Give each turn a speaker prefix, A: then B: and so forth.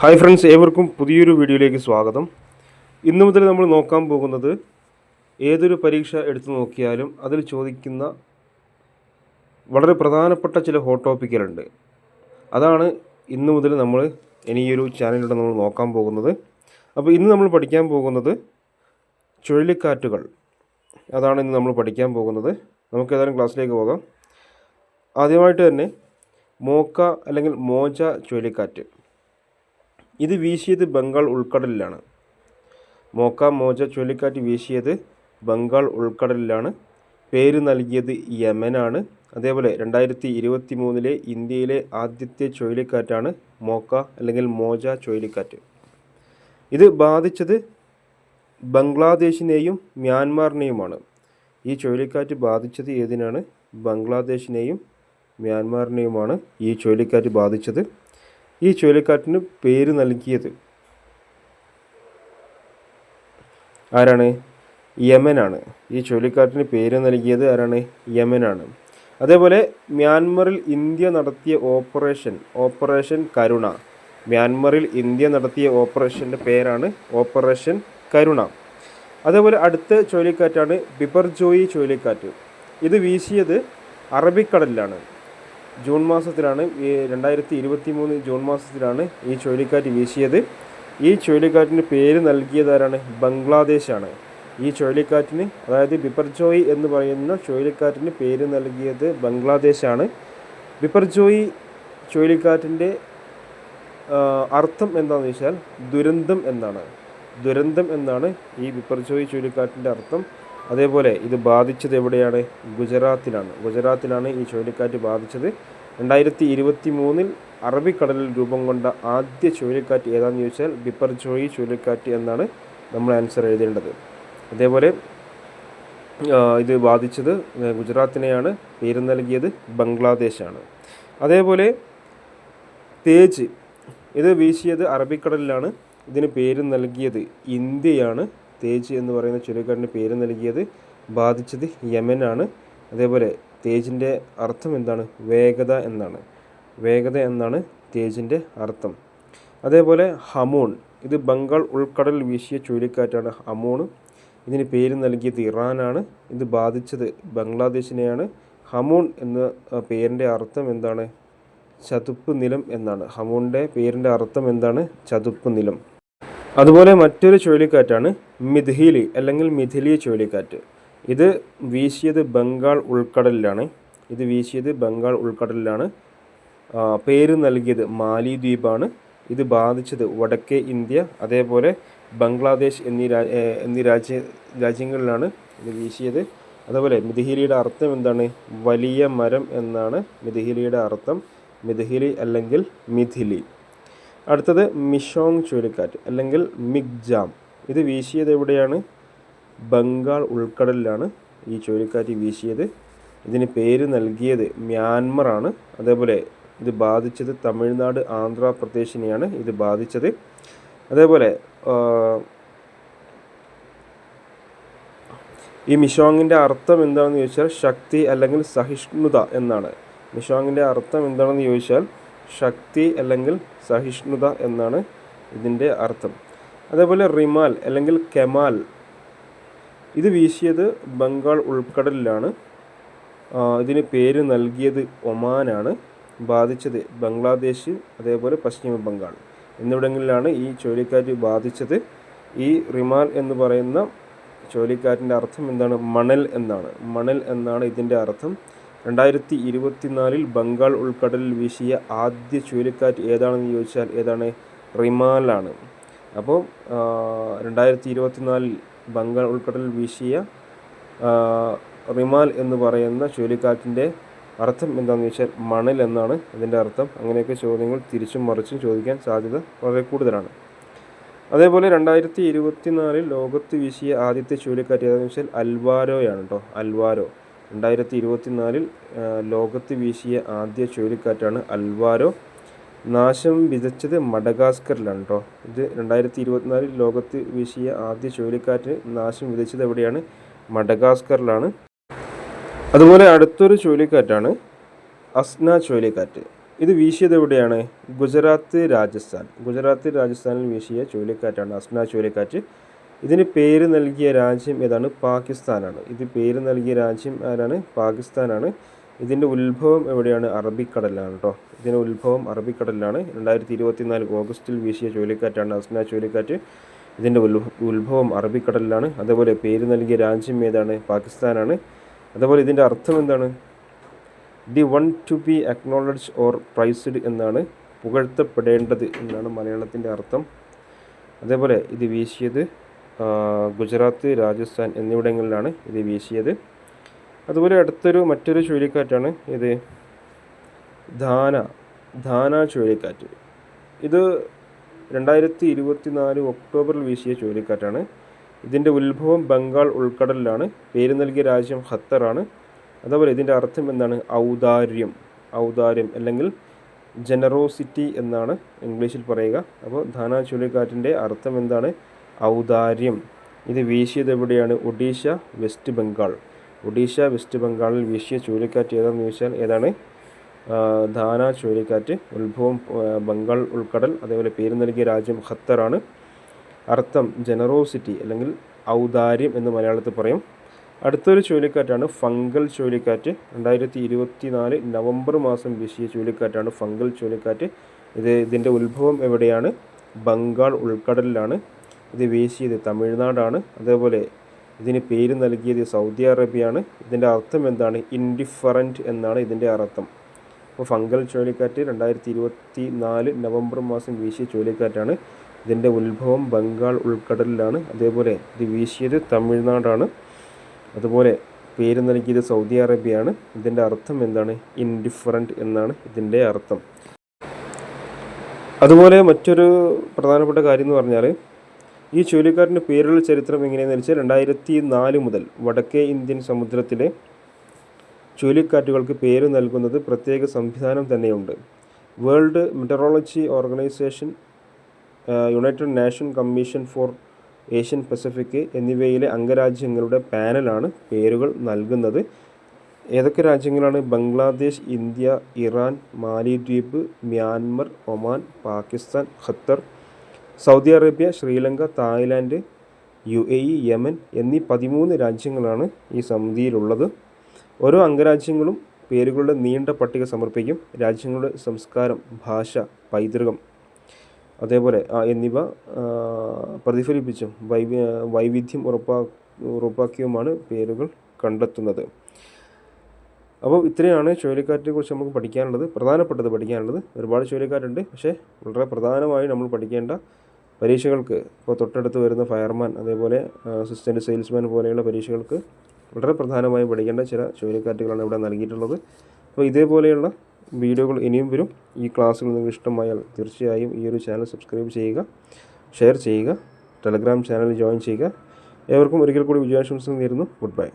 A: Hi friends ഏവർക്കും പുതിയൊരു വീഡിയോയിലേക്ക് സ്വാഗതം. ഇന്നു മുതൽ നമ്മൾ നോക്കാൻ പോകുന്നത് ഏതൊരു പരീക്ഷ എടുത്തു നോക്കിയാലും അതിൽ ചോദിക്കുന്ന വളരെ പ്രധാനപ്പെട്ട ചില ഹോട്ട് ടോപ്പിക്കുകളുണ്ട് അതാണ് ഇന്നു മുതൽ നമ്മൾ ഇനി ഒരു ചാനലിലൂടെ നമ്മൾ നോക്കാൻ പോകുന്നത്. അപ്പോൾ ഇന്ന് നമ്മൾ പഠിക്കാൻ പോകുന്നത് ചുഴലിക്കാറ്റുകൾ. അതാണ് ഇന്ന് നമ്മൾ പഠിക്കാൻ പോകുന്നത്. നമുക്ക് ഏതായാലും ക്ലാസ്സിലേക്ക് പോകാം. ആദ്യമായിട്ട് തന്നെ മോക്ക അല്ലെങ്കിൽ മോജ ചുഴലിക്കാറ്റ്. ഇത് വീശിയത് ബംഗാൾ ഉൾക്കടലിലാണ്. മോക്ക മോജ ചുഴലിക്കാറ്റ് വീശിയത് ബംഗാൾ ഉൾക്കടലിലാണ്. പേര് നൽകിയത് യമനാണ്. അതേപോലെ രണ്ടായിരത്തി ഇരുപത്തി മൂന്നിലെ ഇന്ത്യയിലെ ആദ്യത്തെ ചുഴലിക്കാറ്റാണ് മോക്ക അല്ലെങ്കിൽ മോജ ചുഴലിക്കാറ്റ്. ഇത് ബാധിച്ചത് ബംഗ്ലാദേശിനെയും മ്യാൻമാറിനെയുമാണ്. ഈ ചുഴലിക്കാറ്റ് ബാധിച്ചത് ഏതിനാണ്? ബംഗ്ലാദേശിനെയും മ്യാൻമാറിനെയുമാണ് ഈ ചുഴലിക്കാറ്റ് ബാധിച്ചത്. ഈ ചുഴലിക്കാറ്റിന് പേര് നൽകിയത് ആരാണ്? യമനാണ്. ഈ ചുഴലിക്കാറ്റിന് പേര് നൽകിയത് ആരാണ്? യമനാണ്. അതേപോലെ മ്യാൻമറിൽ ഇന്ത്യ നടത്തിയ ഓപ്പറേഷൻ ഓപ്പറേഷൻ കരുണ. മ്യാൻമറിൽ ഇന്ത്യ നടത്തിയ ഓപ്പറേഷന്റെ പേരാണ് ഓപ്പറേഷൻ കരുണ. അതേപോലെ അടുത്ത ചുഴലിക്കാറ്റാണ് ബിബർജോയി ചുഴലിക്കാറ്റ്. ഇത് വീശിയത് അറബിക്കടലിലാണ്. ജൂൺ മാസത്തിലാണ് ഈ രണ്ടായിരത്തി ഇരുപത്തി മൂന്ന് ജൂൺ മാസത്തിലാണ് ഈ ചുഴലിക്കാറ്റ് വീശിയത്. ഈ ചുഴലിക്കാറ്റിന് പേര് നൽകിയതാരാണ് ബംഗ്ലാദേശാണ്. ഈ ചുഴലിക്കാറ്റിന് അതായത് ബിപ്പർജോയി എന്ന് പറയുന്ന ചുഴലിക്കാറ്റിന് പേര് നൽകിയത് ബംഗ്ലാദേശാണ്. ബിപ്പർജോയി ചുഴലിക്കാറ്റിന്റെ അർത്ഥം എന്താണെന്ന് വെച്ചാൽ ദുരന്തം എന്നാണ്. ദുരന്തം എന്നാണ് ഈ ബിപ്പർജോയി ചുഴലിക്കാറ്റിന്റെ അർത്ഥം. അതേപോലെ ഇത് ബാധിച്ചത് എവിടെയാണ്? ഗുജറാത്തിലാണ്. ഗുജറാത്തിലാണ് ഈ ചുഴലിക്കാറ്റ് ബാധിച്ചത്. രണ്ടായിരത്തി ഇരുപത്തി മൂന്നിൽ അറബിക്കടലിൽ രൂപം കൊണ്ട ആദ്യ ചുഴലിക്കാറ്റ് ഏതാണെന്ന് ചോദിച്ചാൽ ബിപ്പർ ജോയി ചുഴലിക്കാറ്റ് എന്നാണ് നമ്മൾ ആൻസർ എഴുതേണ്ടത്. അതേപോലെ ഇത് ബാധിച്ചത് ഗുജറാത്തിനെയാണ്. പേര് നൽകിയത് ബംഗ്ലാദേശാണ്. അതേപോലെ തേജ്. ഇത് വീശിയത് അറബിക്കടലിലാണ്. ഇതിന് പേര് നൽകിയത് ഇന്ത്യയാണ്. തേജ് എന്ന് പറയുന്ന ചുഴലിക്കാറ്റിന് പേര് നൽകിയത് ബാധിച്ചത് യമനാണ് അതേപോലെ തേജിന്റെ അർത്ഥം എന്താണ്? വേഗത എന്നാണ്. വേഗത എന്നാണ് തേജിന്റെ അർത്ഥം. അതേപോലെ ഹമൂൺ ഇത് ബംഗാൾ ഉൾക്കടൽ വീശിയ ചുഴലിക്കാറ്റാണ് ഹമൂൺ. ഇതിന് പേര് നൽകിയത് ഇറാനാണ് ഇത് ബാധിച്ചത് ബംഗ്ലാദേശിനെയാണ്. ഹമൂൺ എന്ന പേരിന്റെ അർത്ഥം എന്താണ്? ചതുപ്പ് നിലം എന്നാണ്. ഹമൂണിന്റെ പേരിന്റെ അർത്ഥം എന്താണ്? ചതുപ്പ് നിലം. അതുപോലെ മറ്റൊരു ചുഴലിക്കാറ്റാണ് മിഥിലി അല്ലെങ്കിൽ മിഥിലി ചുഴലിക്കാറ്റ്. ഇത് വീശിയത് ബംഗാൾ ഉൾക്കടലിലാണ്. ഇത് വീശിയത് ബംഗാൾ ഉൾക്കടലിലാണ്. പേര് നൽകിയത് മാലിദ്വീപാണ്. ഇത് ബാധിച്ചത് വടക്കേ ഇന്ത്യ അതേപോലെ ബംഗ്ലാദേശ് എന്നീ എന്നീ രാജ്യ രാജ്യങ്ങളിലാണ് ഇത് വീശിയത്. അതുപോലെ മിഥിലിയുടെ അർത്ഥം എന്താണ്? വലിയ മരം എന്നാണ് മിഥിലിയുടെ അർത്ഥം. മിഥിലി അല്ലെങ്കിൽ മിഥിലി. അടുത്തത് മിഷോങ് ചുഴലിക്കാറ്റ് അല്ലെങ്കിൽ മിഗ്ജാം. ഇത് വീശിയത് എവിടെയാണ്? ബംഗാൾ ഉൾക്കടലിലാണ് ഈ ചുഴലിക്കാറ്റ് വീശിയത്. ഇതിന് പേര് നൽകിയത് മ്യാൻമറാണ്. അതേപോലെ ഇത് ബാധിച്ചത് തമിഴ്നാട് ആന്ധ്രാപ്രദേശിനെയാണ് ഇത് ബാധിച്ചത്. അതേപോലെ ഈ മിഷോങ്ങിന്റെ അർത്ഥം എന്താണെന്ന് ചോദിച്ചാൽ ശക്തി അല്ലെങ്കിൽ സഹിഷ്ണുത എന്നാണ്. മിഷോങ്ങിന്റെ അർത്ഥം എന്താണെന്ന് ചോദിച്ചാൽ ശക്തി അല്ലെങ്കിൽ സഹിഷ്ണുത എന്നാണ് ഇതിന്റെ അർത്ഥം. അതേപോലെ റിമാൽ അല്ലെങ്കിൽ കെമാൽ. ഇത് വീശിയത് ബംഗാൾ ഉൾക്കടലിലാണ്. ഇതിന് പേര് നൽകിയത് ഒമാനാണ്. ബാധിച്ചത് ബംഗ്ലാദേശ് അതേപോലെ പശ്ചിമ ബംഗാൾ എന്നിവിടങ്ങളിലാണ് ഈ ചുഴലിക്കാറ്റ് ബാധിച്ചത്. ഈ റിമാൽ എന്ന് പറയുന്ന ചുഴലിക്കാറ്റിന്റെ അർത്ഥം എന്താണ്? മണൽ എന്നാണ്. മണൽ എന്നാണ് ഇതിന്റെ അർത്ഥം. രണ്ടായിരത്തി ഇരുപത്തിനാലിൽ ബംഗാൾ ഉൾക്കടലിൽ വീശിയ ആദ്യ ചുഴലിക്കാറ്റ് ഏതാണെന്ന് ചോദിച്ചാൽ ഏതാണ്? റിമാലാണ്. അപ്പോൾ രണ്ടായിരത്തി ഇരുപത്തിനാലിൽ ബംഗാൾ ഉൾക്കടലിൽ വീശിയ റിമാൽ എന്ന് പറയുന്ന ചുഴലിക്കാറ്റിന്റെ അർത്ഥം എന്താണെന്ന് വെച്ചാൽ മണൽ എന്നാണ് അതിന്റെ അർത്ഥം. അങ്ങനെയൊക്കെ ചോദ്യങ്ങൾ തിരിച്ചും മറിച്ചും ചോദിക്കാൻ സാധ്യത വളരെ കൂടുതലാണ്. അതേപോലെ രണ്ടായിരത്തി ഇരുപത്തിനാലിൽ ലോകത്ത് വീശിയ ആദ്യത്തെ ചുഴലിക്കാറ്റ് ഏതാണെന്ന് വെച്ചാൽ അൽവാരോയാണ് കേട്ടോ അൽവാരോ. രണ്ടായിരത്തി ഇരുപത്തിനാലിൽ ലോകത്ത് വീശിയ ആദ്യ ചുഴലിക്കാറ്റാണ് അൽവാരോ. നാശം വിതച്ചത് മഡഗാസ്കറിലാണ് കേട്ടോ ഇത് രണ്ടായിരത്തി ഇരുപത്തിനാലിൽ ലോകത്ത് വീശിയ ആദ്യ ചുഴലിക്കാറ്റ് നാശം വിതച്ചത് എവിടെയാണ്? മഡഗാസ്കറിലാണ്. അതുപോലെ അടുത്തൊരു ചുഴലിക്കാറ്റാണ് അസ്ന ചുഴലിക്കാറ്റ്. ഇത് വീശിയത് എവിടെയാണ്? ഗുജറാത്ത് രാജസ്ഥാൻ. ഗുജറാത്ത് രാജസ്ഥാനിൽ വീശിയ ചുഴലിക്കാറ്റാണ് അസ്ന ചുഴലിക്കാറ്റ്. ഇതിന് പേര് നൽകിയ രാജ്യം ഏതാണ്? പാകിസ്ഥാനാണ്. ഇത് പേര് നൽകിയ രാജ്യം ആരാണ്? പാകിസ്ഥാനാണ്. ഇതിന്റെ ഉത്ഭവം എവിടെയാണ്? അറബിക്കടലിലാണ് കേട്ടോ ഇതിന്റെ ഉത്ഭവം അറബിക്കടലിലാണ്. രണ്ടായിരത്തി ഇരുപത്തിനാല് ഓഗസ്റ്റിൽ വീശിയ ചുഴലിക്കാറ്റാണ് അസ്ന ചുഴലിക്കാറ്റ്. ഇതിന്റെ ഉത്ഭവം അറബിക്കടലിലാണ്. അതേപോലെ പേര് നൽകിയ രാജ്യം ഏതാണ്? പാകിസ്ഥാനാണ്. അതേപോലെ ഇതിന്റെ അർത്ഥം എന്താണ്? The one to be acknowledge or praised എന്നാണ് പുകഴ്ത്തപ്പെടേണ്ടത് എന്നാണ് മലയാളത്തിന്റെ അർത്ഥം. അതേപോലെ ഇത് വീശിയത് ഗുജറാത്ത് രാജസ്ഥാൻ എന്നിവിടങ്ങളിലാണ് ഇത് വീശിയത്. അതുപോലെ അടുത്തൊരു മറ്റൊരു ചുഴലിക്കാറ്റാണ് ഇത് ധാന ധാന ചുഴലിക്കാറ്റ്. ഇത് രണ്ടായിരത്തി ഇരുപത്തി നാല് ഒക്ടോബറിൽ വീശിയ ചുഴലിക്കാറ്റാണ്. ഇതിന്റെ ഉത്ഭവം ബംഗാൾ ഉൾക്കടലിലാണ്. പേര് നൽകിയ രാജ്യം ഖത്തറാണ്. അതേപോലെ ഇതിന്റെ അർത്ഥം എന്താണ്? ഔദാര്യം ഔദാര്യം അല്ലെങ്കിൽ ജനറോസിറ്റി എന്നാണ് ഇംഗ്ലീഷിൽ പറയുക. അപ്പോൾ ധാന ചുഴലിക്കാറ്റിന്റെ അർത്ഥം എന്താണ്? ഔദാര്യം. ഇത് വീശിയത് എവിടെയാണ്? ഒഡീഷ വെസ്റ്റ് ബംഗാൾ. ഒഡീഷ വെസ്റ്റ് ബംഗാളിൽ വീശിയ ചുഴലിക്കാറ്റ് ഏതാണെന്ന് ചോദിച്ചാൽ ഏതാണ്? ധാന ചുഴലിക്കാറ്റ് ഉത്ഭവം ബംഗാൾ ഉൾക്കടൽ അതേപോലെ പേര് നൽകിയ രാജ്യം ഖത്തറാണ്. അർത്ഥം ജനറോസിറ്റി അല്ലെങ്കിൽ ഔദാര്യം എന്ന് മലയാളത്തിൽ പറയും. അടുത്തൊരു ചുഴലിക്കാറ്റാണ് ഫംഗൽ ചുഴലിക്കാറ്റ്. രണ്ടായിരത്തി ഇരുപത്തി നാല് നവംബർ മാസം വീശിയ ചുഴലിക്കാറ്റാണ് ഫംഗൽ ചുഴലിക്കാറ്റ്. ഇത് ഇതിന്റെ ഉത്ഭവം എവിടെയാണ്? ബംഗാൾ ഉൾക്കടലിലാണ്. ഇത് വീശിയത് തമിഴ്നാടാണ്. അതേപോലെ ഇതിന് പേര് നൽകിയത് സൗദി അറേബ്യയാണ്. ഇതിന്റെ അർത്ഥം എന്താണ്? ഇൻഡിഫറന്റ് എന്നാണ് ഇതിന്റെ അർത്ഥം. അപ്പോൾ ഫംഗൽ ചുഴലിക്കാറ്റ് രണ്ടായിരത്തി ഇരുപത്തി നാല് നവംബർ മാസം വീശിയ ചുഴലിക്കാറ്റാണ്. ഇതിന്റെ ഉത്ഭവം ബംഗാൾ ഉൾക്കടലിലാണ്. അതേപോലെ ഇത് വീശിയത് തമിഴ്നാടാണ്. അതുപോലെ പേര് നൽകിയത് സൗദി അറേബ്യയാണ്. ഇതിന്റെ അർത്ഥം എന്താണ്? ഇൻഡിഫറന്റ് എന്നാണ് ഇതിന്റെ അർത്ഥം. അതുപോലെ മറ്റൊരു പ്രധാനപ്പെട്ട കാര്യം എന്ന് പറഞ്ഞാൽ ഈ ചുഴലിക്കാറ്റിന്റെ പേരുള്ള ചരിത്രം എങ്ങനെയാണെന്ന് വെച്ചാൽ രണ്ടായിരത്തി നാല് മുതൽ വടക്കേ ഇന്ത്യൻ സമുദ്രത്തിലെ ചുഴലിക്കാറ്റുകൾക്ക് പേര് നൽകുന്നത് പ്രത്യേക സംവിധാനം തന്നെയുണ്ട്. World meteorology organisation united nation commission for Asian Pacific എന്നിവയിലെ അംഗരാജ്യങ്ങളുടെ പാനലാണ് പേരുകൾ നൽകുന്നത്. ഏതൊക്കെ രാജ്യങ്ങളാണ്? ബംഗ്ലാദേശ് ഇന്ത്യ ഇറാൻ മാലിദ്വീപ് Myanmar Oman Pakistan Qatar Saudi Arabia Sri Lanka Thailand U A E Yemen എന്നീ പതിമൂന്ന് രാജ്യങ്ങളാണ് ഈ സമിതിയിലുള്ളത്. ഓരോ അംഗരാജ്യങ്ങളും പേരുകളുടെ നീണ്ട പട്ടിക സമർപ്പിക്കും. രാജ്യങ്ങളുടെ സംസ്കാരം ഭാഷ പൈതൃകം അതേപോലെ എന്നിവ പ്രതിഫലിപ്പിച്ചും വൈവി വൈവിധ്യം ഉറപ്പാ ഉറപ്പാക്കിയുമാണ് പേരുകൾ കണ്ടെത്തുന്നത്. അപ്പോൾ ഇത്രയാണ് ചുഴലിക്കാറ്റിനെ കുറിച്ച് നമുക്ക് പഠിക്കാനുള്ളത്. പ്രധാനപ്പെട്ടത് പഠിക്കാനുള്ളത്. ഒരുപാട് ചുഴലിക്കാറ്റുണ്ട്. പക്ഷേ വളരെ പ്രധാനമായി നമ്മൾ പഠിക്കേണ്ട പരീക്ഷകൾക്ക് ഇപ്പോൾ തൊട്ടടുത്ത് വരുന്ന ഫയർമാൻ അതേപോലെ അസിസ്റ്റന്റ് സെയിൽസ്മാൻ പോലെയുള്ള പരീക്ഷകൾക്ക് വളരെ പ്രധാനമായും പഠിക്കേണ്ട ചില ചുഴലിക്കാറ്റുകളാണ് ഇവിടെ നൽകിയിട്ടുള്ളത്. അപ്പോൾ ഇതേപോലെയുള്ള വീഡിയോകൾ ഇനിയും വരും. ഈ ക്ലാസ്സുകൾ നിങ്ങൾക്ക് ഇഷ്ടമായാൽ തീർച്ചയായും ഈ ഒരു ചാനൽ സബ്സ്ക്രൈബ് ചെയ്യുക ഷെയർ ചെയ്യുക ടെലഗ്രാം ചാനൽ ജോയിൻ ചെയ്യുക. ഏവർക്കും ഒരിക്കൽ കൂടി വിജയാശംസകൾ നേരുന്നു. Good bye.